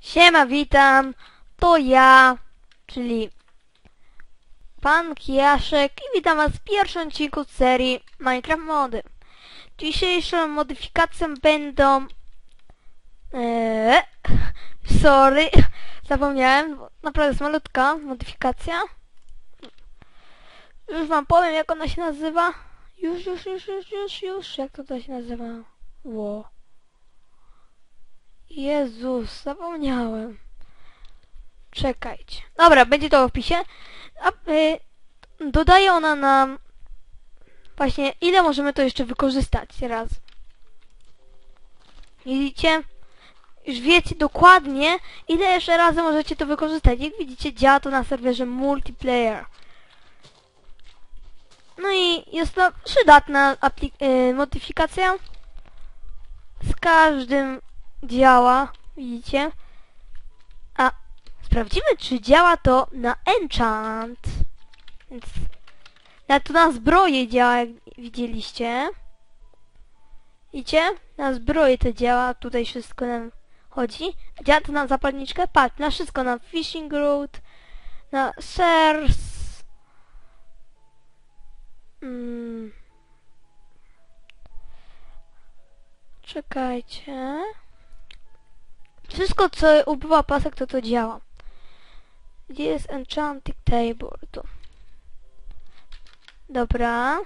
Siema, witam. To ja, czyli Pan Kiaszek i witam was w pierwszym odcinku serii Minecraft Mody. Dzisiejszą modyfikacją będą... Eee, sorry, zapomniałem, naprawdę jest malutka modyfikacja. Już wam powiem jak ona się nazywa. Już, już, już, już, już, już, jak to, się nazywa. Ło. Jezus, zapomniałem. Czekajcie. Dobra, będzie to w opisie. A, y, dodaje ona nam właśnie ile możemy to jeszcze wykorzystać raz. Widzicie? Już wiecie dokładnie ile jeszcze razy możecie to wykorzystać. Jak widzicie działa to na serwerze multiplayer. No i jest to przydatna y, modyfikacja. Z każdym działa, widzicie? A sprawdzimy, czy działa to na enchant. Więc na to na zbroję działa, jak widzieliście. Widzicie? Na zbroję to działa, tutaj wszystko nam chodzi. Działa to na zapalniczkę? Patrz, na wszystko, na fishing rod, na shares. Mm. Czekajcie. Wszystko, co ubywa pasek, to to działa. Gdzie jest enchanting table? Tu. Dobra.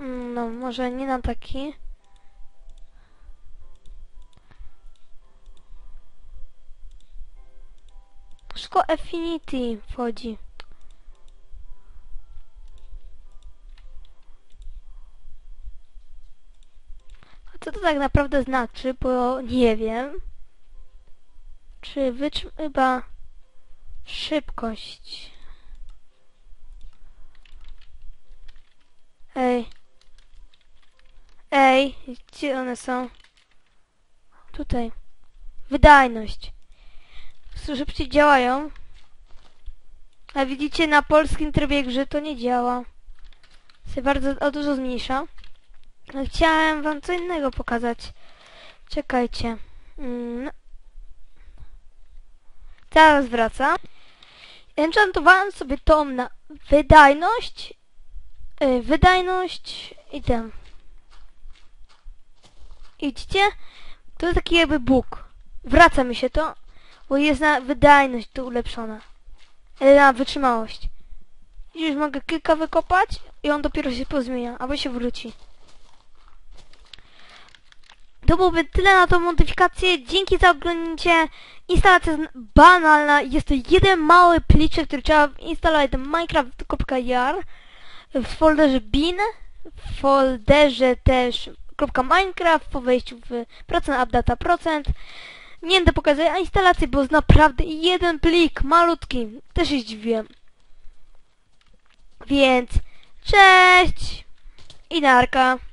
Mm, No, może nie na taki. Wszystko Affinity wchodzi. Co to tak naprawdę znaczy, bo nie wiem. Czy wytrzyma... chyba... Szybkość. Ej. Ej, gdzie one są? Tutaj. Wydajność. Szybciej działają. A widzicie, na polskim trybie gry to nie działa. Się bardzo o dużo zmniejsza. Ale Chciałem wam co innego pokazać. Czekajcie. Mm. Zaraz wraca. Enchantowałem sobie tą na wydajność. Yy, wydajność i ten. Widzicie? To jest taki jakby bóg. Wraca mi się to, bo jest na wydajność to ulepszona. Na wytrzymałość. Już mogę kilka wykopać i on dopiero się pozmienia, albo się wróci. To byłoby tyle na tą modyfikację. Dzięki za oglądnięcie. Instalacja jest banalna. Jest to jeden mały pliczek, który trzeba instalować do minecraft.jar w folderze bin, w folderze też .minecraft po wejściu w procent updata procent. Nie będę pokazać instalacji, bo jest naprawdę jeden plik, malutki. Też się zdziwiłem. Więc cześć i narka.